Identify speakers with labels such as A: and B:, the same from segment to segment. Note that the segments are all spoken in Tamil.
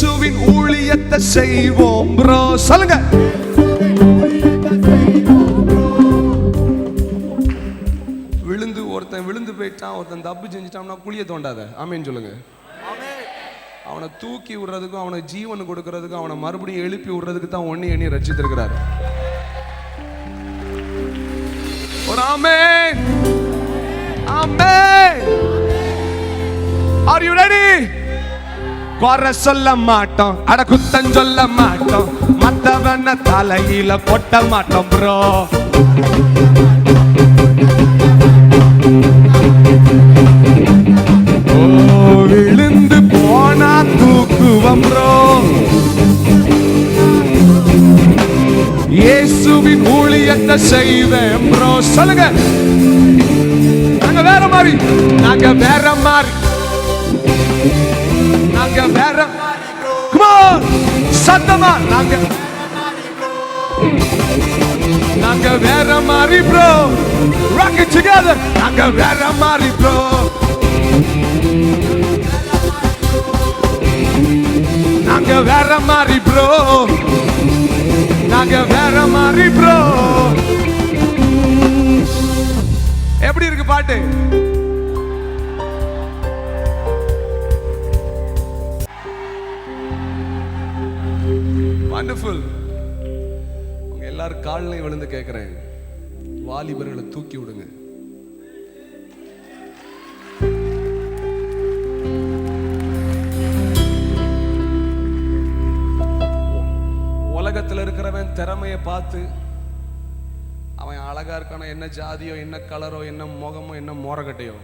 A: இயேசுவின் ஊழியத்தை செய்வோம் ப்ரோ சொல்லுங்க. விழுந்து ஒருத்தன் விழுந்து போயிட்டான் ஒருத்தன் தப்பு செஞ்சுட்டான்னா குழிய தோண்டாத. ஆமேன்னு சொல்லுங்க. அவனை தூக்கி விடுறதுக்கும் அவனை ஜீவன் கொடுக்கறதுக்கும் அவனை மறுபடியும் எழுப்பி விடுறதுக்கு தான் ஒன்னு எண்ணி ரச்சித்திருக்கிறார். ஒரு ஆமே ஆமே ஆர் யூ ரெடி குறை சொல்ல மாட்டோம். அட குத்தம் சொல்ல மாட்டோம். மத்தவன தலையில கொட்ட மாட்டோம் ப்ரோ விழுந்து போனா தூக்குவம் ப்ரோ இயேசுவின் ஊழியத்தை செய்வேன் ப்ரோ சொல்லுங்க. நாங்க வேற மாதிரி. நாங்க வேற மாதிரி. நாங்க வேற. குமார் சத்தமா. நாங்க நாங்க வேற மாதிரி ப்ரோ rock டுகெதர் நாங்க வேற மாதிரி ப்ரோ நாங்க வேற மாதிரி ப்ரோ நாங்க வேற மாதிரி ப்ரோ எப்படி இருக்கு பாட்டு? பியூட்டிஃபுல் உங்க எல்லாரும் காலிலையும் விழுந்து கேட்குறேன் வாலிபர்களை தூக்கி விடுங்க. உலகத்துல இருக்கிறவன் திறமையை பார்த்து அவன் அழகா இருக்கானோ என்ன ஜாதியோ என்ன கலரோ என்ன முகமோ என்ன மோரகட்டையோ.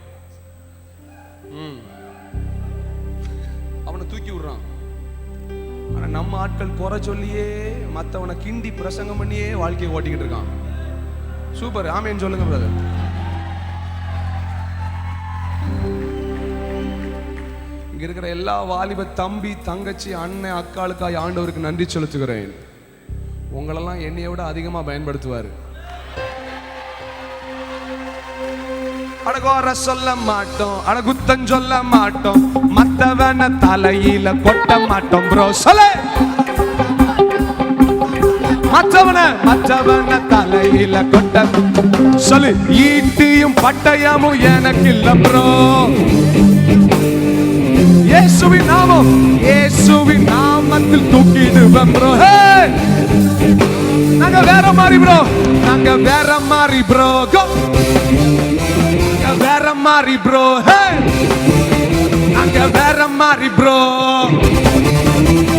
A: ம். அவனை தூக்கி விடுறான். ஆனா நம்ம ஆட்கள் குறை சொல்லியே மத்தவனை கிண்டி பிரசங்கம் பண்ணியே வாழ்க்கையை ஓட்டிக்கிட்டு இருக்கான். சூப்பர். ஆமேன்னு சொல்லுங்க பிரதர் இங்க இருக்கிற எல்லா வாலிப தம்பி தங்கச்சி அண்ணன் அக்காளுக்காய் ஆண்டவருக்கு நன்றி செலுத்துகிறேன். உங்களெல்லாம் என்னைய விட அதிகமா பயன்படுத்துவாரு. அடகோர சொல்ல மாட்டோம் அடகுத்தம் சொல்ல மாட்டோம். மத்தவன தலையில கொட்ட மாட்டோம் ப்ரோ சொல்ல. மற்றவன மற்றவன தலையில கொட்ட சொல்லு. ஈட்டியும் பட்டயமும் எனக்கு இல்ல ப்ரோ இயேசுவின் நாமம் இயேசுவின் நாமத்தில் தூக்கிடுவேன் ப்ரோ நாங்க வேற மாதிரி ப்ரோ நாங்க வேற மாதிரி ப்ரோ கோ வேற மாதிரி ப்ரோ நாங்க வேற மாதிரி ப்ரோ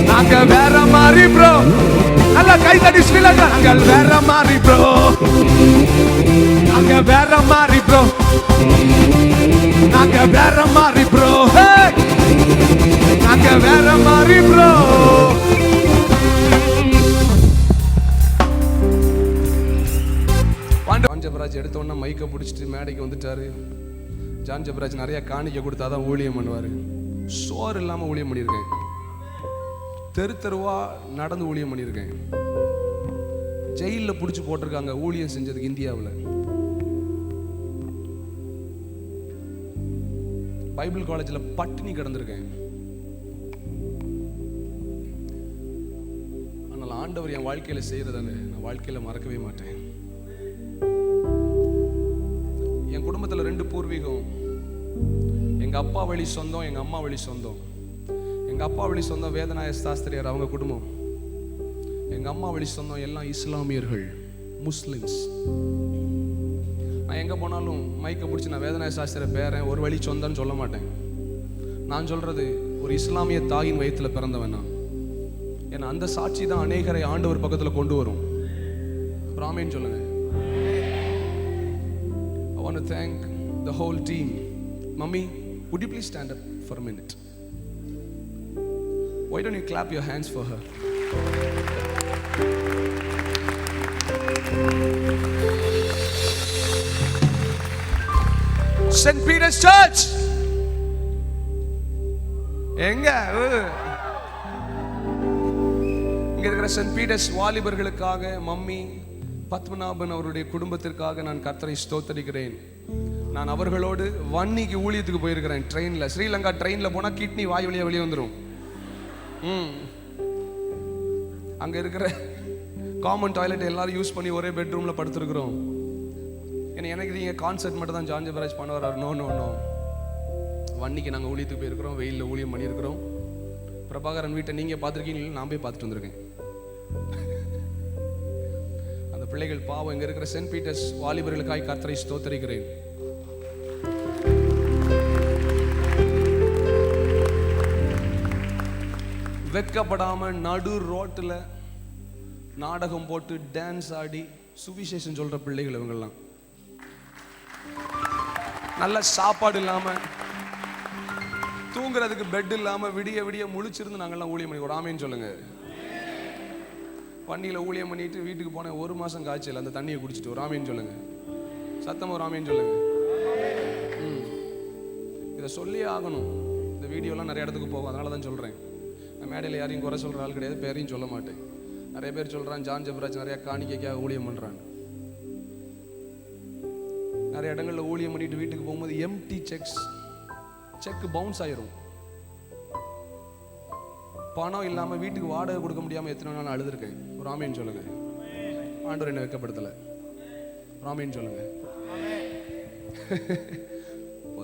A: நாங்க வேற மாதிரி ப்ரோ நல்ல கை தட்டி ஸ்ரீலங்கா நாங்க வேற மாதிரி ப்ரோ நாங்க வேற மாதிரி ப்ரோ நாங்க வேற மாதிரி ப்ரோ நாங்க வேற மாதிரி ப்ரோ ஜான் ஜெபராஜ் எடுத்த உடனே மைக்கை பிடிச்சிட்டு மேடைக்கு வந்துட்டாரு. ஜான் ஜபராஜ் நிறைய காணிக்க கொடுத்தா தான் ஊழியம் பண்ணுவார். சோறு இல்லாமல் ஊழியம் பண்ணியிருக்கேன். தெரு தெருவா நடந்து ஊழியம் பண்ணியிருக்கேன். ஜெயிலில் பிடிச்சி போட்டிருக்காங்க ஊழியம் செஞ்சதுக்கு இந்தியாவில். பைபிள் காலேஜில் பட்டினி கிடந்திருக்கேன். ஆனால் ஆண்டவர் என் வாழ்க்கையில் செய்கிறத நான் வாழ்க்கையில் மறக்கவே மாட்டேன். பூர்வீகம். எங்கள் அப்பா வழி சொந்தம் எங்கள் அம்மா வழி சொந்தம். எங்கள் அப்பா வழி சொந்தம் வேதநாய சாஸ்திரியர் அவங்க குடும்பம். எங்கள் அம்மா வழி சொந்தம் எல்லாம் இஸ்லாமியர்கள் முஸ்லிம்ஸ். நான் எங்கே போனாலும் மைக்கை பிடிச்சி நான் வேதநாய சாஸ்திர பேரன் ஒரு வழி சொந்தம்னு சொல்ல மாட்டேன். நான் சொல்கிறது ஒரு இஸ்லாமிய தாயின் வயிற்றில் பிறந்தவன் நான். ஏன்னா அந்த சாட்சி தான் அநேகரை ஆண்டவர் பக்கத்தில் கொண்டு வரும். ராமேன்னு சொல்லுங்க. I want to thank the whole team. Mummy, would you please stand up for a minute? Why don't you clap your hands for her? St. Peter's Church. எங்க இங்க இருக்கிற சென்ட் பீட்டர்ஸ் வாலிபர்களுக்காக மம்மி பத்மநாபன் அவருடைய குடும்பத்திற்காக நான் கர்த்தரை ஸ்தோத்தரிக்கிறேன் நான் அவர்களோடு வன்னிக்கு ஊழியத்துக்கு போயிருக்கிறேன் ட்ரெயினில் ஸ்ரீலங்கா ட்ரெயினில் போனால் கிட்னி வாய் வழியாக வெளியே வந்துடும் ம். அங்கே இருக்கிற காமன் டாய்லெட் எல்லாரும் யூஸ் பண்ணி ஒரே பெட்ரூமில் படுத்துருக்குறோம். ஏன்னா எனக்கு நீங்கள் கான்செர்ட் மட்டும் தான் ஜான் ஜெபராஜ் பண்ண வர்றாரு நோ நோ நோ வன்னிக்கு நாங்கள் ஊழியத்துக்கு போயிருக்கிறோம். வெயிலில் ஊழியம் பண்ணியிருக்கிறோம். பிரபாகரன் வீட்டை நீங்கள் பார்த்துருக்கீங்களா? நான் போய் பார்த்துட்டு வந்திருக்கேன். அந்த பிள்ளைகள் பாவம். இங்கே இருக்கிற சென்ட் பீட்டர்ஸ் வாலிபர்களுக்காய் கர்த்தரை ஸ்தோத்தரிக்கிறேன். வெட்கப்படாமல் நடு ரோட்டில் நாடகம் போட்டு டான்ஸ் ஆடி சுவிசேஷம் சொல்கிற பிள்ளைகள் இவங்கெல்லாம். நல்ல சாப்பாடு இல்லாமல் தூங்குறதுக்கு பெட் இல்லாமல் விடிய விடிய முழிச்சிருந்து நாங்கெல்லாம் ஊழியம் பண்ணி ஆமேன்னு சொல்லுங்க. வண்டியில் ஊழியம் பண்ணிட்டு வீட்டுக்கு போனேன் ஒரு மாதம் காய்ச்சல் அந்த தண்ணியை குடிச்சிட்டு ஒரு ஆமேன்னு சொல்லுங்க. சத்தமாக ஒரு ஆமேன்னு சொல்லுங்க. ம். இதை சொல்லி ஆகணும். இந்த வீடியோலாம் நிறைய இடத்துக்கு போகும். அதனால தான் சொல்கிறேன் நான் மேடையில் யாரையும் குறை சொல்ற ஆள் கிடையாது பேரையும் சொல்ல மாட்டேன். நிறைய பேர் சொல்றான் ஜான் ஜெபராஜ் நிறைய காணிக்கைக்காக ஊழியம் பண்றாங்க. நிறைய இடங்கள்ல ஊழியம் பண்ணிட்டு வீட்டுக்கு போகும்போது எம்டி செக்ஸ் செக் பவுன்ஸ் ஆயிரும். பணம் இல்லாம வீட்டுக்கு வாடகை கொடுக்க முடியாம எத்தனை நாள் அழுதுருக்கேன். ஒரு ஆமேன்னு சொல்லுங்க. ஆண்டவர் என்னை வெக்கப்படுத்தல. ராமேன்னு சொல்லுங்க.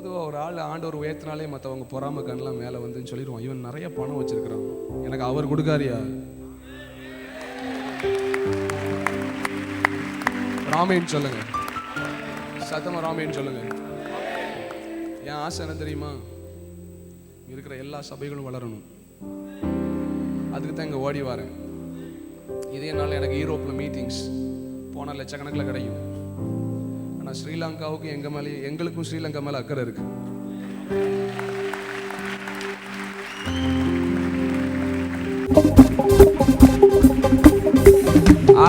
A: பொதுவாக ஒரு ஆள் ஆண்டவர் உயர்த்தினாலே மற்றவங்க பொறாம கண்ணெலாம் மேலே வந்துன்னு சொல்லிடுவோம் இவன் நிறைய பணம் வச்சிருக்கிறான். எனக்கு அவர் கொடுக்காரியா? ராமேன்னு சொல்லுங்க. சத்தமா ராமேன்னு சொல்லுங்க. என் ஆசை என்ன தெரியுமா? இருக்கிற எல்லா சபைகளும் வளரணும். அதுக்கு தான் இங்கே ஓடி வரேன். இதே நாள் எனக்கு யூரோப்பில் மீட்டிங்ஸ் போனால் லட்சக்கணக்கில் கிடைக்கும். ஆனால் ஸ்ரீலங்காவுக்கு எங்கள் மேலே எங்களுக்கும் ஸ்ரீலங்கா மேலே அக்கறை இருக்கு.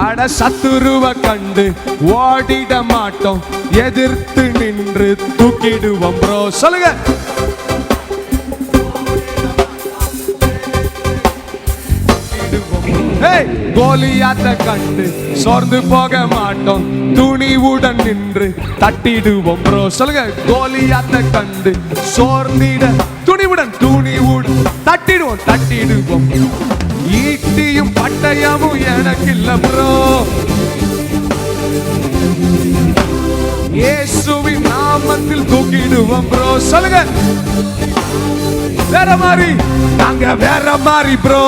B: அட சத்துருவ கண்டு ஓடிட மாட்டோம். எதிர்த்து நின்று தூக்கிடுவோம் ப்ரோ சொல்லுங்க. கோலியாத்த கண்டு சோர்ந்து போக மாட்டோம். துணிவுடன் நின்று தட்டிடுவோம் ப்ரோ சொல்லுங்க கோலியாத்த கண்டு சோர்ந்திட துணிவுடன் துணிவுடன் தட்டிடுவோம் தட்டிடுவோம். ஈட்டியும் பட்டயமும் எனக்கு இல்ல ப்ரோ இயேசுவின் நாமத்தில் தூக்கிடுவோம் ப்ரோ சொல்லுங்க. வேற மாதிரி. நாங்க வேற மாதிரி ப்ரோ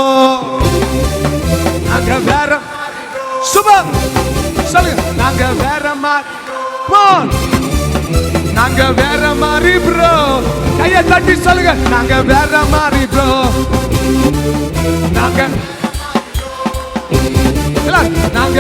B: நாங்க வேற சுபம். சொல்லுங்க. நாங்க வேற மாதிரி Come நாங்க வேற மாதிரி ப்ரோ கைய தட்டி சொல்லுங்க. நாங்க வேற மாதிரி ப்ரோ நாங்க எல்லாரும், நாங்க